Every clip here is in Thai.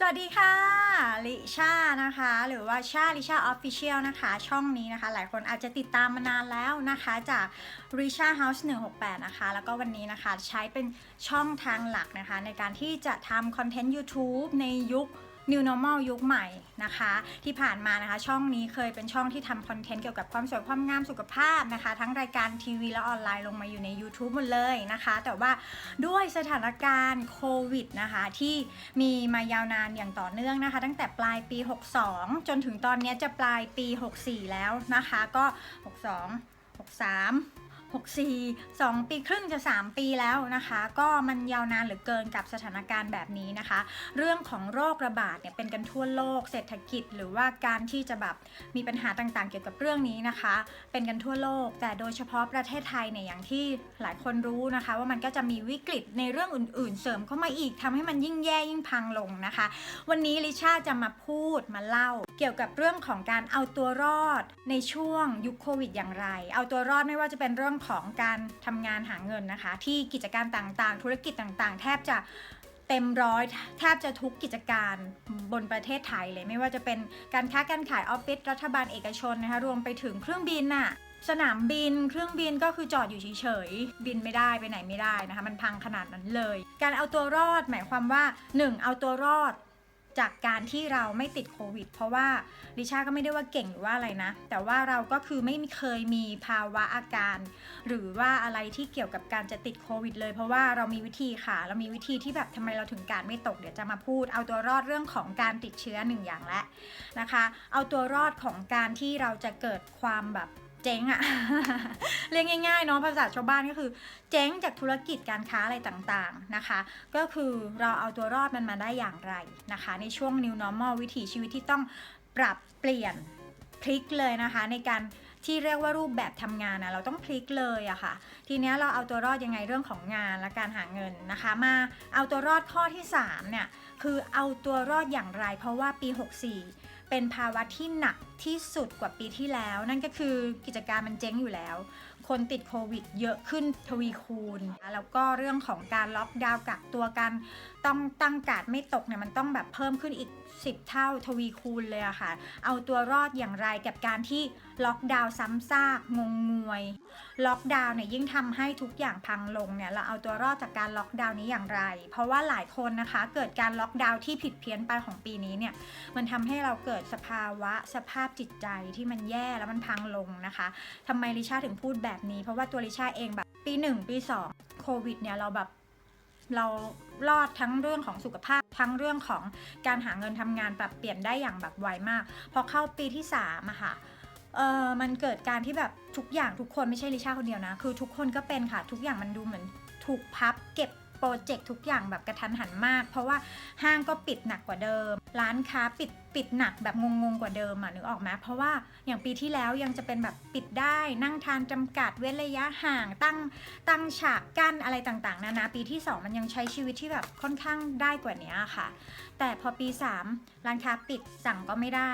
สวัสดีค่ะ ลิชานะคะ หรือว่าชาลิชาออฟฟิเชียลนะคะ ช่องนี้นะคะ หลายคนอาจจะติดตามมานานแล้วนะคะ จากริชาเฮาส์168 นะคะ แล้วก็วันนี้นะคะใช้เป็นช่องทางหลักนะคะ ในการที่จะทำคอนเทนต์ YouTube ในยุค New Normal ยุคใหม่นะคะ ที่ผ่านมานะคะ ช่องนี้เคยเป็นช่องที่ทำคอนเทนต์เกี่ยวกับความสวยความงามสุขภาพนะคะ ทั้งรายการทีวีและออนไลน์ลงมาอยู่ใน YouTube หมดเลยนะคะ แต่ว่าด้วยสถานการณ์โควิดนะคะที่มีมายาวนานอย่างต่อเนื่องนะคะ ตั้งแต่ปลายปี 62 จนถึงตอนนี้จะปลายปี 64 แล้วนะคะ ก็ 62 63 64 2 ปีครึ่งจะ 3 ปีแล้วนะคะ ก็มันยาวนานเหลือเกินกับสถานการณ์แบบนี้นะคะ เรื่องของโรคระบาดเนี่ยเป็นกันทั่วโลก เศรษฐกิจ หรือว่าการที่จะแบบมีปัญหาต่างๆ เกี่ยวกับเรื่องนี้นะคะ เป็นกันทั่วโลก แต่โดยเฉพาะประเทศไทยเนี่ยอย่างที่หลายคนรู้นะคะ ว่ามันก็จะมีวิกฤตในเรื่องอื่น ๆ เสริมเข้ามาอีกทำให้มันยิ่งแย่ยิ่งพังลงนะคะ วันนี้ลิชาจะมาพูดมาเล่า เกี่ยวกับเรื่องของการเอาตัวรอดในช่วงยุคโควิดอย่างไร เอาตัวรอดไม่ว่าจะเป็นเรื่องของการทำงานหาเงินนะคะ ที่กิจการต่างๆ ธุรกิจต่างๆ แทบจะเต็มร้อยแทบจะทุกกิจการบนประเทศไทยเลย ไม่ว่าจะเป็นการค้าการขายออฟฟิศรัฐบาลเอกชนนะคะรวมไปถึงเครื่องบินน่ะสนามบิน เครื่องบินก็คือจอดอยู่เฉยๆ บินไม่ได้ไปไหนไม่ได้นะคะ มันพังขนาดนั้นเลย การเอาตัวรอดหมายความว่า 1. เอาตัวรอด จากการที่เราไม่ติดโควิด เพราะว่าดิชาก็ไม่ได้ว่าเก่งหรือว่าอะไรนะ แต่ว่าเราก็คือไม่เคยมีภาวะอาการ หรือว่าอะไรที่เกี่ยวกับการจะติดโควิด เลย เพราะว่าเรามีวิธีค่ะ เรามีวิธีที่แบบทำไมเราถึงการไม่ตก เดี๋ยวจะมาพูด เอาตัวรอดเรื่องของการติดเชื้อหนึ่งอย่างและนะคะ เอาตัวรอดของการที่เราจะเกิดความแบบ จ๊งอะ เรียกง่ายๆเนาะภาษาชาวบ้านก็คือ เจ๊งจากธุรกิจการค้าอะไรต่างๆนะคะ ก็คือเราเอาตัวรอดมันมาได้อย่างไรนะคะ ในช่วง new normal วิถีชีวิตที่ต้องปรับเปลี่ยนพลิกเลยนะคะ ในการที่เรียกว่ารูปแบบทำงานนะเราต้องพลิกเลยอะค่ะ ทีนี้เราเอาตัวรอดยังไงเรื่องของงานและการหาเงินนะคะ มาเอาตัวรอดข้อที่3เนี่ยคือเอาตัวรอดอย่างไร เพราะว่าปี 64 เป็นภาวะที่หนักที่สุดกว่าปีที่แล้ว นั่นก็คือกิจการมันเจ๊งอยู่แล้ว คนติดโควิดเยอะขึ้นทวีคูณ แล้วก็เรื่องของการล็อกดาวน์กักตัวกันต้องตั้งการดไม่ตกเนี่ยมันต้องแบบเพิ่มขึ้นอีก 10 เท่าทวีคูณเลยอะค่ะ เอาตัวรอดอย่างไรกับการที่ล็อกดาวน์ซ้ำซากงงงวย ล็อกดาวน์เนี่ยยิ่งทำให้ทุกอย่างพังลงเนี่ยเราเอาตัวรอดจากการล็อกดาวน์นี้อย่างไร เพราะว่าหลายคนนะคะเกิดการล็อกดาวน์ที่ผิดเพี้ยนไปของปีนี้เนี่ยมันทำให้เราเกิดสภาวะสภาพจิตใจที่มันแย่แล้วมันพังลงนะคะทำไมลิชาถึงพูดแบบนี้ เพราะว่าตัวลิชาเองแบบปี 1 ปี 2 โควิดเนี่ยเราแบบเรารอดทั้งเรื่องของสุขภาพทั้งเรื่องของการหาเงินทำงานปรับเปลี่ยนได้อย่างแบบไวมาก พอเข้าปีที่3อะค่ะเออมันเกิดการที่แบบทุกอย่างทุกคนไม่ใช่ลิชาคนเดียวนะ คือทุกคนก็เป็นค่ะ ทุกอย่างมันดูเหมือนถูกพับเก็บ โปรเจกต์ทุกอย่างแบบกระทันหันมาก เพราะว่าห้างก็ปิดหนักกว่าเดิม ร้านค้าปิดปิดหนักแบบงงๆกว่าเดิมอะนึกออกไหมเพราะว่าอย่างปีที่แล้วยังจะเป็นแบบปิดได้นั่งทานจำกัดเว้นระยะห่างตั้งตั้งฉากกั้นอะไรต่างๆนานาปีที่ 2 มันยังใช้ชีวิตที่แบบค่อนข้างได้กว่านี้ค่ะ แต่พอปี 3 ร้านค้าปิดสั่งก็ไม่ได้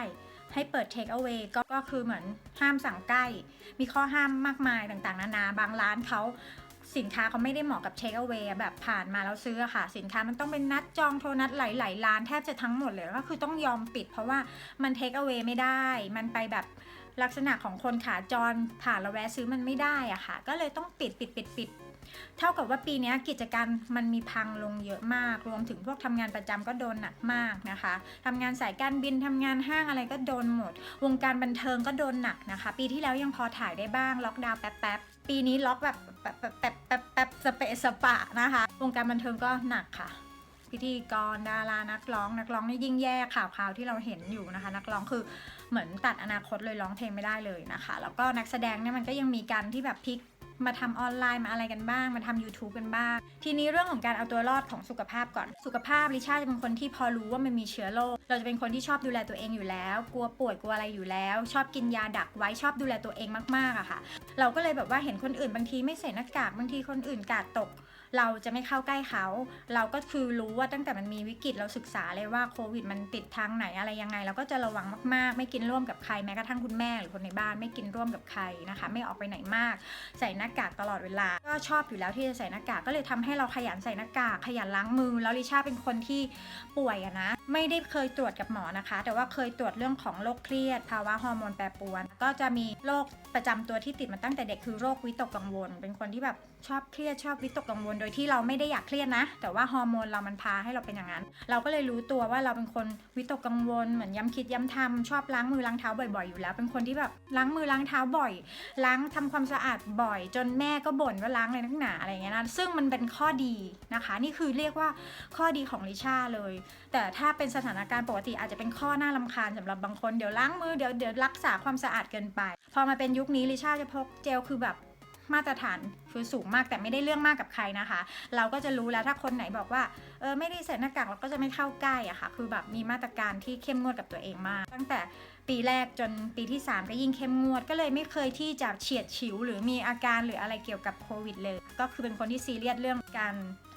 ให้เปิด take away ก็ก็คือเหมือนห้ามสั่งใกล้ มีข้อห้ามมากมายต่างๆ นานา บางร้านเขา สินค้าเขาไม่ได้เหมาะกับ take away อะแบบผ่านมาแล้วซื้อค่ะ สินค้ามันต้องเป็นนัดจองโทรนัดหลายๆร้านแทบจะทั้งหมดเลยก็คือต้องยอมปิด เพราะว่ามัน take away ไม่ได้ มันไปแบบลักษณะของคนขาจรผ่านแล้วแวะซื้อมันไม่ได้อะค่ะ ก็เลยต้องปิดปิดปิดปิด เท่ากับว่าปีนี้กิจการมันมีพังลงเยอะมาก รวมถึงพวกทำงานประจำก็โดนหนักมากนะคะทำงานสายการบินทำงานห้างอะไรก็โดนหมด วงการบันเทิงก็โดนหนักนะคะ ปีที่แล้วยังพอถ่ายได้บ้าง ล็อกดาวน์แป๊บๆ ปีนี้ล็อกแบบแป๊บแป๊บแป๊บแป๊บสเปะสปะนะคะ วงการบันเทิงก็หนักค่ะพิธีกรดารานักร้องนักร้องนี่ยิ่งแย่ข่าวข่าวที่เราเห็นอยู่นะคะ นักร้องคือเหมือนตัดอนาคตเลยร้องเพลงไม่ได้เลยนะคะ แล้วก็นักแสดงเนี่ยมันก็ยังมีการที่แบบพลิก มาทำออนไลน์มาอะไรกันบ้าง มาทำ YouTube กันบ้าง ทีนี้เรื่องของการเอาตัวรอดของสุขภาพก่อน สุขภาพลิชาจะเป็นคนที่พอรู้ว่ามันมีเชื้อโรค เราจะเป็นคนที่ชอบดูแลตัวเองอยู่แล้ว กลัวป่วยกลัวอะไรอยู่แล้ว ชอบกินยาดักไว้ชอบดูแลตัวเองมากๆอะค่ะ เราก็เลยแบบว่าเห็นคนอื่นบางทีไม่ใส่หน้ากาก บางทีคนอื่นกาดตก เราจะไม่เข้าใกล้เขา เราก็คือรู้ว่าตั้งแต่มันมีวิกฤตเราศึกษาเลยว่าโควิดมันติดทางไหนอะไรยังไงเราก็จะระวังมากๆ ไม่กินร่วมกับใครแม้กระทั่งคุณแม่หรือคนในบ้านไม่กินร่วมกับใครนะคะ ไม่ออกไปไหนมาก ใส่หน้ากากตลอดเวลา ก็ชอบอยู่แล้วที่จะใส่หน้ากากก็เลยทำให้เราขยันใส่หน้ากากขยันล้างมือ แล้วลิชาเป็นคนที่ป่วยอะนะ ไม่ได้เคยตรวจกับหมอนะคะ แต่ว่าเคยตรวจเรื่องของโรคเครียด ภาวะฮอร์โมนแปรปรวน ก็จะมีโรคประจำตัวที่ติดมาตั้งแต่เด็กคือโรควิตกกังวล เป็นคนที่แบบ ชอบเครียดชอบวิตกกังวลโดยที่เราไม่ได้อยากเครียดนะ แต่ว่าฮอร์โมนเรามันพาให้เราเป็นอย่างนั้น เราก็เลยรู้ตัวว่าเราเป็นคนวิตกกังวลเหมือนย้ำคิดย้ำทำชอบล้างมือล้างเท้าบ่อยๆอยู่แล้ว เป็นคนที่แบบล้างมือล้างเท้าบ่อย ล้างทำความสะอาดบ่อย จนแม่ก็บ่นว่าล้างอะไรนักหนาอะไรอย่างเงี้ยนะซึ่งมันเป็นข้อดีนะคะ นี่คือเรียกว่าข้อดีของลิชาเลย แต่ถ้าเป็นสถานการณ์ปกติอาจจะเป็นข้อน่าลำคาญสำหรับบางคนเดี๋ยวล้างมือเดี๋ยวเดี๋ยวรักษาความสะอาดเกินไป พอมาเป็นยุคนี้ลิชาจะพกเจลคือแบบ มาตรฐานคือสูงมากแต่ไม่ได้เรื่องมากกับใครนะคะ เราก็จะรู้แล้วถ้าคนไหนบอกว่าเออไม่ได้ใส่หน้ากากเราก็จะไม่เข้าใกล้อะค่ะ คือแบบมีมาตรการที่เข้มงวดกับตัวเองมาก ตั้งแต่ปีแรกจนปีที่ 3 ก็ยิ่งเข้มงวด ก็เลยไม่เคยที่จะเฉียดฉิว หรือมีอาการหรืออะไรเกี่ยวกับโควิดเลย ก็คือเป็นคนที่ซีเรียสเรื่องการ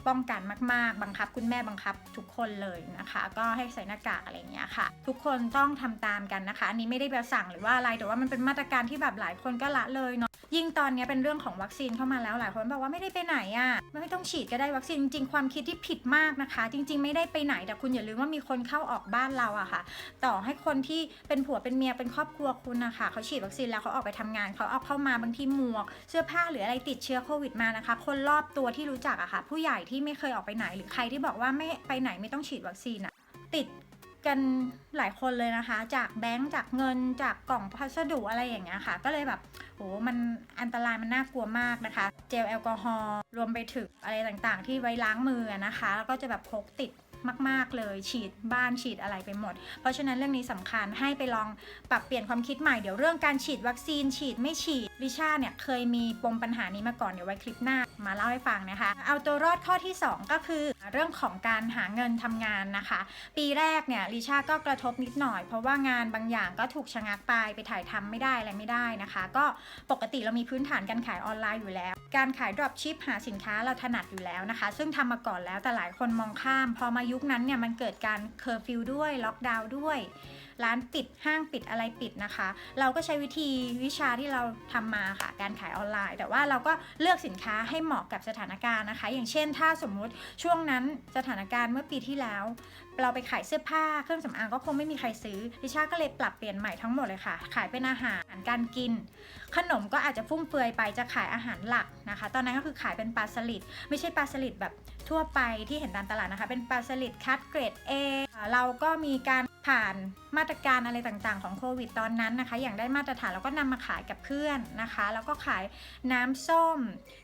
ป้องกันมาก ๆ บังคับคุณแม่บังคับทุกคนเลยนะคะ ก็ให้ใส่หน้ากากอะไรเงี้ยค่ะ ทุกคนต้องทำตามกันนะคะอันนี้ไม่ได้แบบสั่งหรือว่าอะไรแต่ว่ามันเป็นมาตรการที่แบบหลายคนก็ละเลยเนาะยิ่งตอนนี้เป็นเรื่องของวัคซีนเข้ามาแล้วหลายคนบอกว่าไม่ได้ไปไหนอะ่ะไม่ต้องฉีดก็ได้วัคซีนจริง ๆ ความคิดที่ผิดมากนะคะ จริง ๆ ไม่ได้ไปไหนแต่คุณอย่าลืมว่ามีคนเข้าออกบ้านเราอะค่ะ ต่อให้คนที่เป็นผัวเป็นเมียเป็นครอบครัวคุณนะคะเขาฉีดวัคซีนแล้วเขาออกไปทำงานเขาเอาเข้ามาบางทีหมวก เสื้อผ้าหรืออะไรติดเชื้อโควิดมานะคะ คนรอบตัวที่รู้จักอะค่ะ ผู้ใหญ่ที่ไม่เคยออกไปไหน หรือใครที่บอกว่าไม่ไปไหนไม่ต้องฉีดวัคซีนอะติดกันหลายคนเลยนะคะ จากแบงก์จากเงินจากกล่องพัสดุอะไรอย่างเงี้ยค่ะ ก็เลยแบบโหมันอันตรายมันน่ากลัวมากนะคะ เจลแอลกอฮอล์รวมไปถึงอะไรต่างๆ ที่ไว้ล้างมือนะคะ แล้วก็จะแบบพกติด มาก ๆ เลยฉีดบ้านฉีดอะไรไปหมด เพราะฉะนั้นเรื่องนี้สำคัญให้ไปลองปรับเปลี่ยนความคิดใหม่เดี๋ยวเรื่องการฉีดวัคซีนฉีดไม่ฉีดลิชาเนี่ยเคยมีปมปัญหานี้มาก่อนเดี๋ยวไว้คลิปหน้ามาเล่าให้ฟังนะคะ เอาตัวรอดข้อที่ 2 ก็คือเรื่องของการหาเงินทำงานนะคะ ปีแรกเนี่ยลิชาก็กระทบนิดหน่อย เพราะว่างานบางอย่างก็ถูกชะงักไปไปถ่ายทำไม่ได้อะไรไม่ได้นะคะ ก็ปกติเรามีพื้นฐานการขายออนไลน์อยู่แล้ว การขาย drop ship หาสินค้าเราถนัดอยู่แล้วนะคะ ซึ่งทำมาก่อนแล้วแต่หลายคนมองข้ามพอมายุคนั้นเนี่ยมันเกิดการเคอร์ฟิวด้วยล็อกดาวน์ด้วย ร้านปิดห้างปิดอะไรปิดนะคะ เราก็ใช้วิธีวิชาที่เราทำมาค่ะ การขายออนไลน์ แต่ว่าเราก็เลือกสินค้าให้เหมาะกับสถานการณ์นะคะ อย่างเช่น ถ้าสมมุติช่วงนั้นสถานการณ์เมื่อปีที่แล้ว เราไปขายเสื้อผ้าเครื่องสำอางก็คงไม่มีใครซื้อดิชาก็เลยปรับเปลี่ยนใหม่ทั้งหมดเลยค่ะ ขายเป็นอาหารการกิน ขนมก็อาจจะฟุ่มเฟือยไปจะขายอาหารหลักนะคะ ตอนนั้นก็คือขายเป็นปลาสลิดไม่ใช่ปลาสลิดแบบทั่วไปที่เห็นตามตลาดนะคะ เป็นปลาสลิดคัดเกรด A เราก็มีการผ่านมาตรการอะไรต่างๆ ของโควิดตอนนั้นนะคะ อย่างได้มาตรฐานเราก็นำมาขายกับเพื่อนนะคะ แล้วก็ขายน้ำส้ม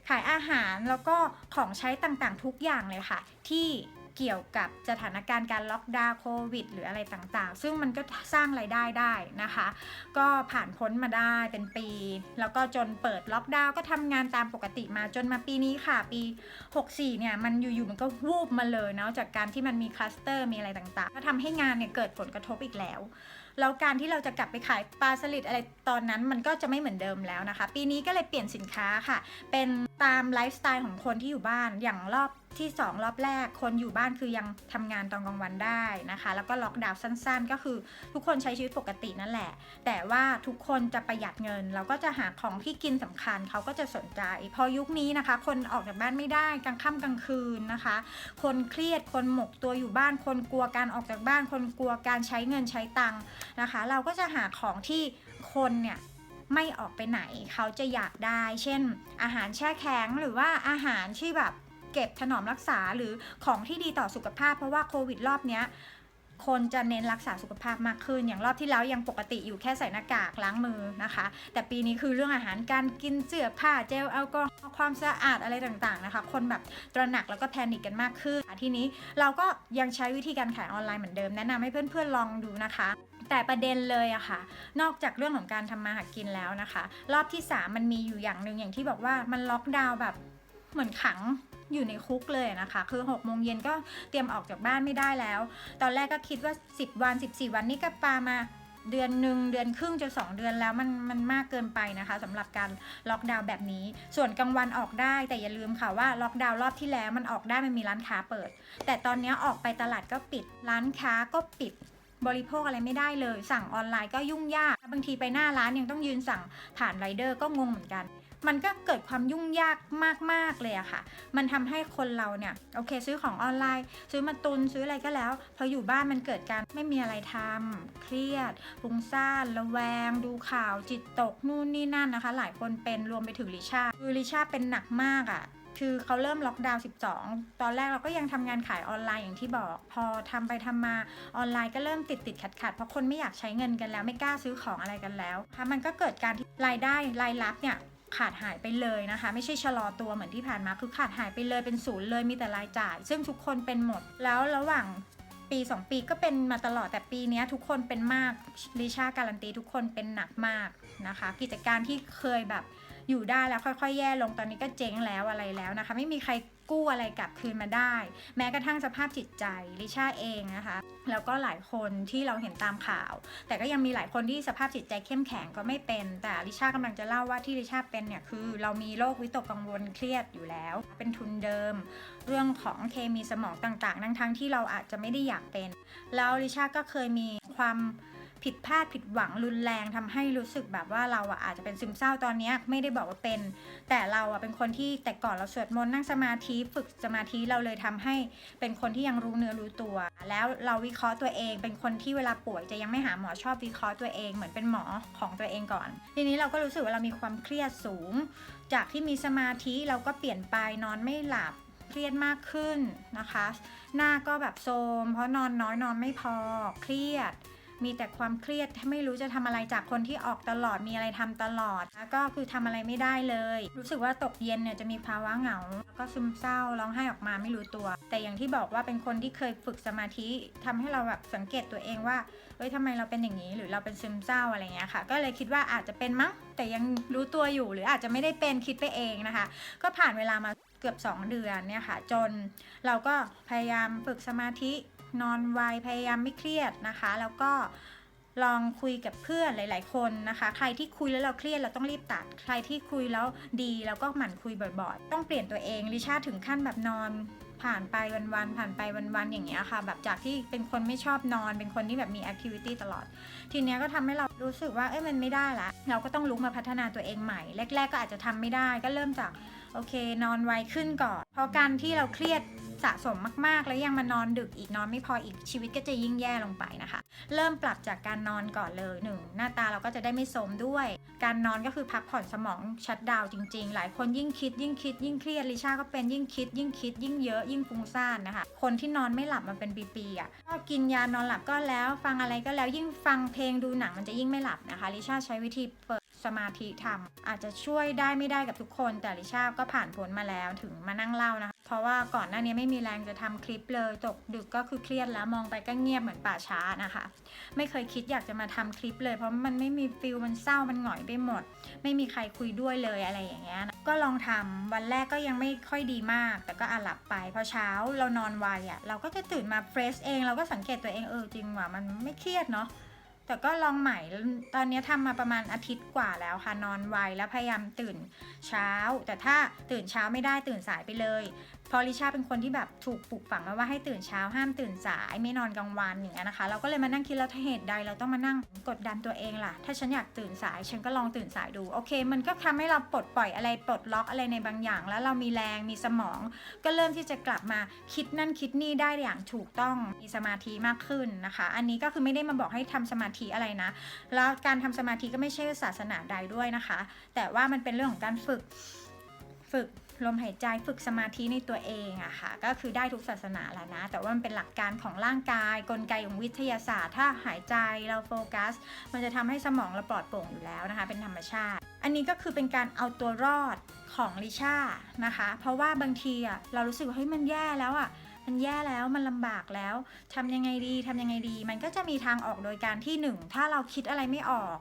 ขายอาหารแล้วก็ของใช้ต่างๆ ทุกอย่างเลยค่ะ ที่ เกี่ยวกับสถานการณ์การล็อกดาวน์โควิด หรืออะไรต่างๆ ซึ่งมันก็สร้างไรายได้ได้นะคะ ก็ผ่านพ้นมาได้เป็นปี แล้วก็จนเปิดล็อกดาวน์ก็ทำงานตามปกติมาจนมาปีนี้ค่ะ ปี 64 เนี่ย มันอยู่ๆมันก็วูบมาเลยเนาะจากการที่มันมีคลัสเตอร์มีอะไรต่างๆ ก็ทำให้งานเนี่ยเกิดผลกระทบอีกแล้วแล้วการที่เราจะกลับไปขายปลาสลิดอะไรตอนนั้นมันก็จะไม่เหมือนเดิมแล้วนะคะ ปีนี้ก็เลยเปลี่ยนสินค้าค่ะ เป็นตามไลฟ์สไตล์ของคนที่อยู่บ้านอย่างรอบ ที่ 2 รอบแรกคนอยู่บ้านคือยังทำงานตอนกลางวันได้นะคะ แล้วก็ล็อกดาวน์สั้น ๆ ก็คือทุกคนใช้ชีวิตปกตินั่นแหละ แต่ว่าทุกคนจะประหยัดเงิน เราก็จะหาของที่กินสำคัญเขาก็จะสนใจ พอยุคนี้นะคะ คนออกจากบ้านไม่ได้กลางค่ำกลางคืนนะคะ คนเครียดคนหมกตัวอยู่บ้าน คนกลัวการออกจากบ้าน คนกลัวการใช้เงินใช้ตังค์นะคะ เราก็จะหาของที่คนเนี่ยไม่ออกไปไหนเขาจะอยากได้ เช่น อาหารแช่แข็งหรือว่าอาหารที่แบบ เก็บถนอมรักษาหรือของที่ดีต่อสุขภาพ เพราะว่าโควิดรอบเนี้ยคนจะเน้นรักษาสุขภาพมากขึ้น อย่างรอบที่แล้วยังปกติอยู่แค่ใส่หน้ากากล้างมือนะคะ แต่ปีนี้คือเรื่องอาหารการกินเสื้อผ้าเจลแอลกอฮอล์ความสะอาดอะไรต่างๆนะคะ คนแบบตระหนักแล้วก็แพนิคกันมากขึ้นทีนี้เราก็ยังใช้วิธีการขายออนไลน์เหมือนเดิมแนะนำให้เพื่อนๆลองดูนะคะ แต่ประเด็นเลยอะค่ะ นอกจากเรื่องของการทำมาหากินแล้วนะคะ รอบที่ 3 มันมีอยู่อย่างหนึ่งอย่างที่บอกว่ามันล็อกดาวน์แบบเหมือนขัง อยู่ในคุกเลยนะคะ คือ6โมงเย็นก็เตรียมออกจากบ้านไม่ได้แล้ว ตอนแรกก็คิดว่า 10 วัน 14 วันนี่ก็ปามาเดือนหนึ่งเดือนครึ่งจนสองเดือนแล้วมันมันมากเกินไปนะคะสำหรับการล็อกดาวน์แบบนี้ ส่วนกลางวันออกได้แต่อย่าลืมค่ะว่าล็อกดาวน์รอบที่แล้วมันออกได้มันมีร้านค้าเปิด แต่ตอนนี้ออกไปตลาดก็ปิด ร้านค้าก็ปิดบริโภคอะไรไม่ได้เลย สั่งออนไลน์ก็ยุ่งยาก บางทีไปหน้าร้านยังต้องยืนสั่งผ่านไรเดอร์ก็งงเหมือนกัน มันก็เกิดความยุ่งยากมาก ๆ เลยอะค่ะ มันทำให้คนเราเนี่ยโอเค ซื้อของออนไลน์ ซื้อมาตุนซื้ออะไรก็แล้ว พออยู่บ้านมันเกิดการไม่มีอะไรทำเครียดฟุ้งซ่านระแวง ดูข่าวจิตตกนู่นนี่นั่นนะคะ หลายคนเป็นรวมไปถึงลิชาคือลิชาเป็นหนักมากอะคือเขาเริ่มล็อกดาวน์ 12 ตอนแรกเราก็ยังทำงานขายออนไลน์อย่างที่บอก พอทำไปทำมาออนไลน์ก็เริ่มติดติดขัดขัดเพราะคนไม่อยากใช้เงินกันแล้วไม่กล้าซื้อของอะไรกันแล้วค่ะมันก็เกิดการที่รายได้รายรับเนี่ย ขาดหายไปเลยนะคะ ไม่ใช่ชะลอตัวเหมือนที่ผ่านมาคือขาดหายไปเลยเป็นศูนย์เลยมีแต่รายจ่าย ซึ่งทุกคนเป็นหมด แล้วระหว่างปี 2 ปีก็เป็นมาตลอดแต่ปีนี้ทุกคนเป็นมากลิชาการันตีทุกคนเป็นหนักมากนะคะ กิจการที่เคยแบบอยู่ได้แล้วค่อยๆ แย่ลงตอนนี้ก็เจ๊งแล้วอะไรแล้วนะคะ ไม่มีใคร กู้อะไรกลับคืนมาได้ แม้กระทั่งสภาพจิตใจลิชาเองนะคะ แล้วก็หลายคนที่เราเห็นตามข่าว แต่ก็ยังมีหลายคนที่สภาพจิตใจเข้มแข็งก็ไม่เป็น แต่ลิชากำลังจะเล่าว่าที่ลิชาเป็นเนี่ยคือ เรามีโรควิตกกังวลเครียดอยู่แล้ว เป็นทุนเดิม เรื่องของเคมีสมองต่างๆ ทั้งๆที่เราอาจจะไม่ได้อยากเป็น แล้วลิชาก็เคยมีความ ผิดพลาดผิดหวังรุนแรงทำให้รู้สึกแบบว่าเราอะอาจจะเป็นซึมเศร้าตอนนี้ไม่ได้บอกว่าเป็น แต่เราอะเป็นคนที่แต่ก่อนเราสวดมนต์นั่งสมาธิฝึกสมาธิเราเลยทำให้เป็นคนที่ยังรู้เนื้อรู้ตัว แล้วเราวิเคราะห์ตัวเองเป็นคนที่เวลาป่วยจะยังไม่หาหมอชอบวิเคราะห์ตัวเองเหมือนเป็นหมอของตัวเองก่อน ทีนี้เราก็รู้สึกว่าเรามีความเครียดสูง จากที่มีสมาธิเราก็เปลี่ยนไปนอนไม่หลับเครียดมากขึ้นนะคะ หน้าก็แบบโทรมเพราะนอนน้อยนอนไม่พอเครียด มีแต่ความเครียดไม่รู้จะทำอะไรจากคนที่ออกตลอดมีอะไรทำตลอด แล้วก็คือทำอะไรไม่ได้เลย รู้สึกว่าตกเย็นเนี่ยจะมีภาวะเหงา แล้วก็ซึมเศร้าร้องไห้ออกมาไม่รู้ตัว แต่อย่างที่บอกว่าเป็นคนที่เคยฝึกสมาธิทำให้เราแบบสังเกตตัวเองว่าเอ้ยทำไมเราเป็นอย่างนี้หรือเราเป็นซึมเศร้าอะไรเงี้ยค่ะ ก็เลยคิดว่าอาจจะเป็นมั้งแต่ยังรู้ตัวอยู่หรืออาจจะไม่ได้เป็นคิดไปเองนะคะ ก็ผ่านเวลามาเกือบ 2 เดือนเนี่ยค่ะ จนเราก็พยายามฝึกสมาธิ นอนไวพยายามไม่เครียดนะคะ แล้วก็ลองคุยกับเพื่อนหลาย ๆ คนนะคะ ใครที่คุยแล้วเราเครียดเราต้องรีบตัด ใครที่คุยแล้วดีเราก็หมั่นคุยบ่อย ๆ ต้องเปลี่ยนตัวเองลิชาถึงขั้นแบบนอนผ่านไปวันๆผ่านไปวันๆอย่างเงี้ยค่ะ แบบจากที่เป็นคนไม่ชอบนอน เป็นคนที่แบบมีแอคทิวิตี้ตลอด ทีเนี้ยก็ทำให้เรารู้สึกว่าเอ้ยมันไม่ได้ละ เราก็ต้องลุกมาพัฒนาตัวเองใหม่ แรก ๆ ก็อาจจะทำไม่ได้ก็เริ่มจากโอเค นอนไวขึ้นก่อน เพราะการที่เราเครียด สะสมมากๆ แล้วยังมานอนดึกอีกนอนไม่พออีกชีวิตก็จะยิ่งแย่ลงไปนะคะ เริ่มปรับจากการนอนก่อนเลยหนึ่งหน้าตาเราก็จะได้ไม่โทรมด้วย การนอนก็คือพักผ่อนสมองชัดดาวจริง ๆ หลายคนยิ่งคิดยิ่งคิด ยิ่งเครียดลิชาก็เป็นยิ่งคิด ยิ่งคิด ยิ่งเยอะยิ่งฟุ้งซ่านนะคะ คนที่นอนไม่หลับมาเป็นปีๆอะก็กินยานอนหลับก็แล้ว ฟังอะไรก็แล้วยิ่งฟังเพลงดูหนังมันจะยิ่งไม่หลับนะคะลิชาใช้วิธีเปิด สมาธิทำอาจจะช่วยได้ไม่ได้กับทุกคน แต่ลิชาก็ผ่านพ้นมาแล้วถึงมานั่งเล่านะคะเพราะว่าก่อนหน้านี้ไม่มีแรงจะทำคลิปเลย ตกดึกก็คือเครียดแล้วมองไปก็เงียบเหมือนป่าช้านะคะ ไม่เคยคิดอยากจะมาทำคลิปเลย เพราะมันไม่มีฟิลมันเศร้ามันหงอยไปหมด ไม่มีใครคุยด้วยเลยอะไรอย่างเงี้ยนะก็ลองทำวันแรกก็ยังไม่ค่อยดีมาก แต่ก็อาหลับไปพอเช้าเรานอนไวอะ่ะเราก็จะตื่นมาเฟรชเอง เราก็สังเกตตัวเองเออจริงว่ะมันไม่เครียดเนาะ แต่ก็ลองใหม่ตอนนี้ทำมาประมาณอาทิตย์กว่าแล้วค่ะนอนไวแล้วพยายามตื่นเช้า แต่ถ้าตื่นเช้าไม่ได้ตื่นสายไปเลย พอลิชาเป็นคนที่แบบถูกปลูกฝังมาว่าให้ตื่นเช้าห้ามตื่นสายไม่นอนกลางวันอย่างเงี้ยนะคะ เราก็เลยมานั่งคิดแล้วถ้าเหตุใดเราต้องมานั่งกดดันตัวเองล่ะ ถ้าฉันอยากตื่นสายฉันก็ลองตื่นสายดูโอเค มันก็ทำให้เราปลดปล่อยอะไรปลดล็อกอะไรในบางอย่าง แล้วเรามีแรงมีสมอง ก็เริ่มที่จะกลับมาคิดนั่นคิดนี่ได้อย่างถูกต้องมีสมาธิมากขึ้นนะคะ อันนี้ก็คือไม่ได้มาบอกให้ทำสมาธิอะไรนะ แล้วการทำสมาธิก็ไม่ใช่ศาสนาใดด้วยนะคะ แต่ว่ามันเป็นเรื่องของการฝึกฝึก ลมหายใจฝึกสมาธิในตัวเองอะค่ะก็คือได้ทุกศาสนาแหละนะ แต่ว่ามันเป็นหลักการของร่างกาย กลไกของวิทยาศาสตร์ ถ้าหายใจเราโฟกัส มันจะทำให้สมองเราปลอดโปร่งอยู่แล้วนะคะ เป็นธรรมชาติ อันนี้ก็คือเป็นการเอาตัวรอดของลิชานะคะ เพราะว่าบางทีอะเรารู้สึกว่าเฮ้ยมันแย่แล้วอะมันแย่แล้วมันลำบากแล้วทำยังไงดีทำยังไงดี มันก็จะมีทางออกโดยการที่หนึ่งถ้าเราคิดอะไรไม่ออก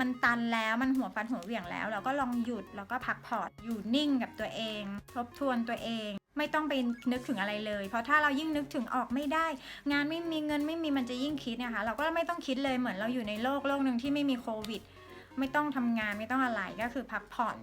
มันตันแล้วมันหัวฟันหัวเหวี่ยงแล้ว เราก็ลองหยุดแล้วก็พักผ่อนอยู่นิ่งกับตัวเอง ทบทวนตัวเอง ไม่ต้องไปนึกถึงอะไรเลย เพราะถ้าเรายิ่งนึกถึงออกไม่ได้ งานไม่มีเงินไม่มีมันจะยิ่งคิดนะคะเราก็ไม่ต้องคิดเลยเหมือนเราอยู่ในโลกโลกหนึ่งที่ไม่มีโควิดไม่ต้องทำงานไม่ต้องอะไรก็คือพักผ่อน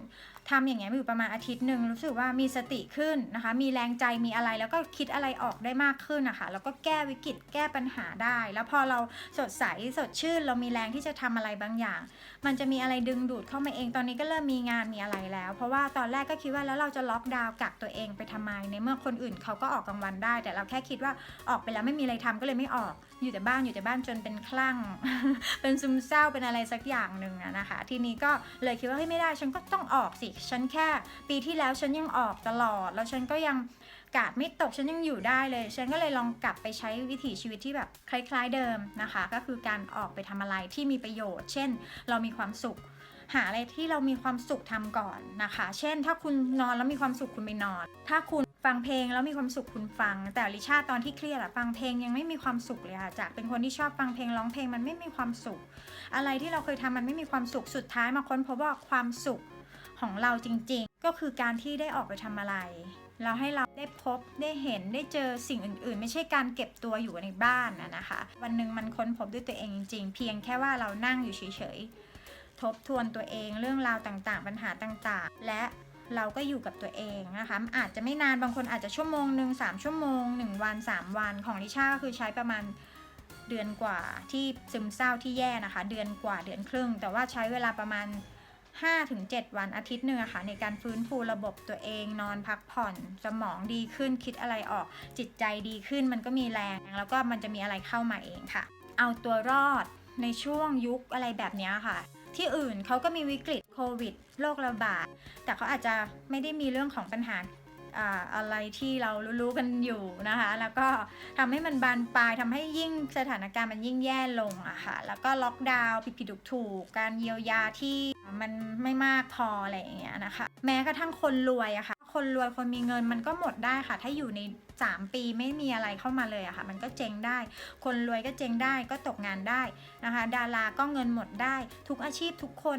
ทำอย่างเงี้ยอยู่ประมาณอาทิตย์หนึ่งรู้สึกว่ามีสติขึ้นนะคะ มีแรงใจมีอะไรแล้วก็คิดอะไรออกได้มากขึ้นนะคะแล้วก็แก้วิกฤตแก้ปัญหาได้ แล้วพอเราสดใสสดชื่น เรามีแรงที่จะทำอะไรบางอย่าง มันจะมีอะไรดึงดูดเข้ามาเองตอนนี้ก็เริ่มมีงานมีอะไรแล้ว เพราะว่าตอนแรกก็คิดว่าแล้วเราจะล็อกดาวน์กักตัวเองไปทำไมในเมื่อคนอื่นเขาก็ออกกลางวันได้ แต่เราแค่คิดว่าออกไปแล้วไม่มีอะไรทำก็เลยไม่ออกอยู่แต่บ้านอยู่แต่บ้านจนเป็นคลั่ง เป็นซึมเศร้าเป็นอะไรสักอย่างหนึ่งนะคะ ทีนี้ก็เลยคิดว่าเฮ้ยไม่ได้ฉันก็ต้องออกสิฉันแค่ปีที่แล้วฉันยังออกตลอด แล้วฉันก็ยังกาดไม่ตกฉันยังอยู่ได้เลย ฉันก็เลยลองกลับไปใช้วิถีชีวิตที่แบบคล้าย ๆเดิมนะคะ ก็คือการออกไปทำอะไรที่มีประโยชน์ เช่น เรามีความสุขหาอะไรที่เรามีความสุขทำก่อนนะคะ เช่น ถ้าคุณนอนแล้วมีความสุขคุณไปนอน ถ้าคุณฟังเพลงแล้วมีความสุขคุณฟัง แต่ลิชาตอนที่เครียดอะฟังเพลงยังไม่มีความสุขเลยค่ะจากเป็นคนที่ชอบฟังเพลงร้องเพลงมันไม่มีความสุข อะไรที่เราเคยทำมันไม่มีความสุขสุดท้ายมาค้นพบว่าความสุข ของเราจริงๆ ก็คือการที่ได้ออกไปทำอะไร เราให้เราได้พบได้เห็นได้เจอสิ่งอื่น ๆ ไม่ใช่การเก็บตัวอยู่ในบ้านนะนะคะ วันหนึ่งมันค้นพบด้วยตัวเองจริง ๆ เพียงแค่ว่าเรานั่งอยู่เฉยๆทบทวนตัวเองเรื่องราวต่างๆ ปัญหาต่างๆ และเราก็อยู่กับตัวเองนะคะอาจจะไม่นานบางคนอาจจะชั่วโมงหนึ่งสามชั่วโมงหนึ่งวันสามวันของลิชาก็คือใช้ประมาณเดือนกว่าที่ซึมเศร้าที่แย่นะคะ เดือนกว่าเดือนครึ่ง แต่ว่าใช้เวลาประมาณ 5-7 วันอาทิตย์หนึ่งอะค่ะในการฟื้นฟูระบบตัวเองนอนพักผ่อน สมองดีขึ้นคิดอะไรออก จิตใจดีขึ้นมันก็มีแรง แล้วก็มันจะมีอะไรเข้ามาเองค่ะ เอาตัวรอดในช่วงยุคอะไรแบบนี้ค่ะ ที่อื่นเขาก็มีวิกฤตโควิดโรคระบาดแต่เขาอาจจะไม่ได้มีเรื่องของปัญหา อ่าอะไรที่เรารู้ๆกันอยู่นะคะ แล้วก็ทำให้มันบานปลายทำให้ยิ่งสถานการณ์มันยิ่งแย่ลงอะค่ะ แล้วก็ล็อกดาวน์ผิดๆถูกๆการเยียวยาที่มันไม่มากพออะไรอย่างเงี้ยนะคะ แม้กระทั่งคนรวยอะค่ะ คนรวยคนมีเงินมันก็หมดได้ค่ะ ถ้าอยู่ใน 3 ปีไม่มีอะไรเข้ามาเลยอะค่ะ มันก็เจ๊งได้ คนรวยก็เจ๊งได้ก็ตกงานได้นะคะ ดาราก็เงินหมดได้ ทุกอาชีพทุกคน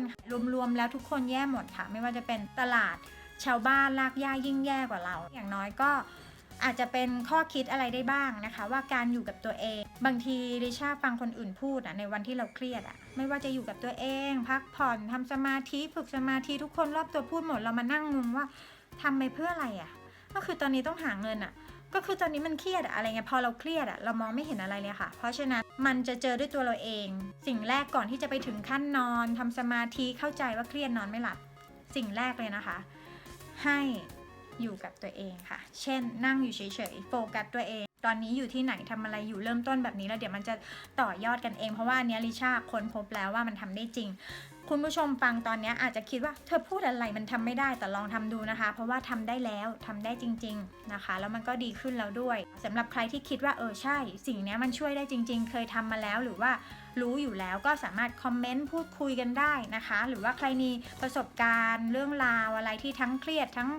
รวมๆแล้วทุกคนแย่หมดค่ะ ไม่ว่าจะเป็นตลาด ชาวบ้านลากย่ายิ่งแย่กว่าเรา อย่างน้อยก็อาจจะเป็นข้อคิดอะไรได้บ้างนะคะ ว่าการอยู่กับตัวเอง บางทีริชาฟังคนอื่นพูดอะในวันที่เราเครียดอะไม่ว่าจะอยู่กับตัวเอง พักผ่อนทำสมาธิฝึกสมาธิทุกคนรอบตัวพูดหมดเรามานั่งงงว่าทำไปเพื่ออะไรอะก็คือตอนนี้ต้องหาเงินอะก็คือตอนนี้มันเครียดอะอะไรเงี้ยพอเราเครียดอะเรามองไม่เห็นอะไรเลยค่ะ เพราะฉะนั้นมันจะเจอด้วยตัวเราเอง สิ่งแรกก่อนที่จะไปถึงขั้นนอนทำสมาธิเข้าใจว่าเครียดนอนไม่หลับ สิ่งแรกเลยนะคะ ให้อยู่กับตัวเองค่ะ เช่น นั่งอยู่เฉยๆ โฟกัสตัวเอง ตอนนี้อยู่ที่ไหนทำอะไรอยู่เริ่มต้นแบบนี้แล้วเดี๋ยวมันจะต่อยอดกันเอง เพราะว่าเนี้ยลิชาค้นพบแล้วว่ามันทำได้จริง คุณผู้ชมฟังตอนนี้อาจจะคิดว่าเธอพูดอะไรมันทำไม่ได้แต่ลองทำดูนะคะ เพราะว่าทำได้แล้วทำได้จริง ๆนะคะ แล้วมันก็ดีขึ้นแล้วด้วยสำหรับใครที่คิดว่าเออใช่ สิ่งนี้มันช่วยได้จริง ๆ เคยทำมาแล้วหรือว่ารู้อยู่แล้วก็สามารถคอมเมนต์พูดคุยกันได้นะคะ หรือว่าใครมีประสบการณ์เรื่องราวอะไรที่ทั้งเครียดทั้ง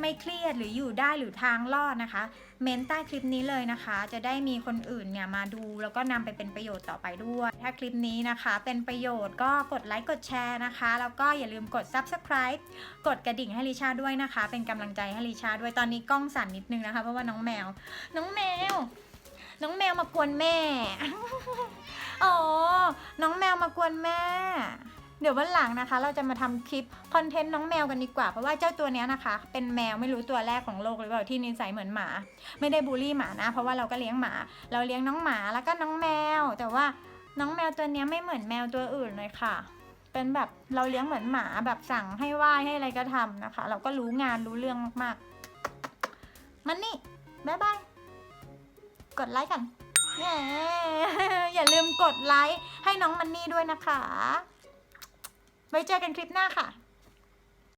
ไม่เครียดหรืออยู่ได้หรือทางรอดนะคะ เมนใต้คลิปนี้เลยนะคะ จะได้มีคนอื่นเนี่ยมาดู แล้วก็นำไปเป็นประโยชน์ต่อไปด้วย ถ้าคลิปนี้นะคะ เป็นประโยชน์ก็กดไลค์กดแชร์นะคะ แล้วก็อย่าลืมกด subscribe กดกระดิ่งให้ลิชาด้วยนะคะ เป็นกำลังใจให้ลิชาด้วยตอนนี้กล้องสั่นนิดนึงนะคะเพราะว่าน้องแมว น้องแมว น้องแมวมากวนแม่อ๋อน้องแมวมากวนแม่ เดี๋ยววันหลังนะคะ เราจะมาทำคลิปคอนเทนต์น้องแมวกันดีกว่า เพราะว่าเจ้าตัวนี้นะคะ เป็นแมวไม่รู้ตัวแรกของโลกหรือเปล่าที่นิสัยเหมือนหมา ไม่ได้บูลลี่หมานะ เพราะว่าเราก็เลี้ยงหมา เราเลี้ยงน้องหมาแล้วก็น้องแมว แต่ว่าน้องแมวตัวนี้ไม่เหมือนแมวตัวอื่นเลยค่ะ เป็นแบบเราเลี้ยงเหมือนหมาแบบสั่งให้ไหว้ให้อะไรก็ทำนะคะ เราก็รู้งานรู้เรื่องมากๆ มันนี่บ๊ายบาย กดไลค์กันอย่าลืมกดไลค์ให้น้องมันนี่ด้วยนะคะ ไว้เจอกันคลิปหน้าค่ะ